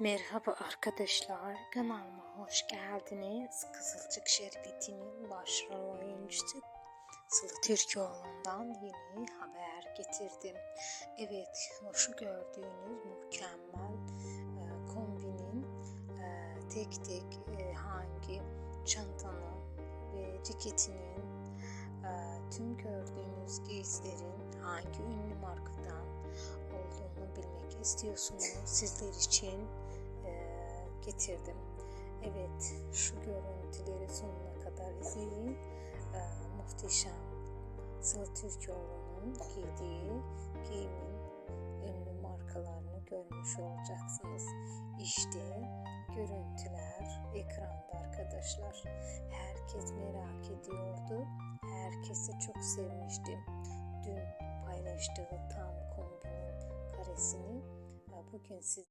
Merhaba arkadaşlar, kanalıma hoş geldiniz. Kızılcık Şerbeti'nin başrol oyuncusu Sıla Türkoğlu'ndan yeni haber getirdim. Evet, şu gördüğünüz mükemmel e, kombinin e, tek tek e, hangi çantanın ve ceketinin e, tüm gördüğünüz giysilerin hangi ünlü markadan olduğunu bilmek istiyorsunuz. Sizler için getirdim. Evet, şu görüntüleri sonuna kadar izleyin. E, muhteşem Sıla Türkoğlu'nun giydiği giyimin ünlü markalarını görmüş olacaksınız. İşte görüntüler ekranda arkadaşlar. Herkes merak ediyordu. Herkesi çok sevmiştim. Dün paylaştığı tam kombinin karesini e, bugün siz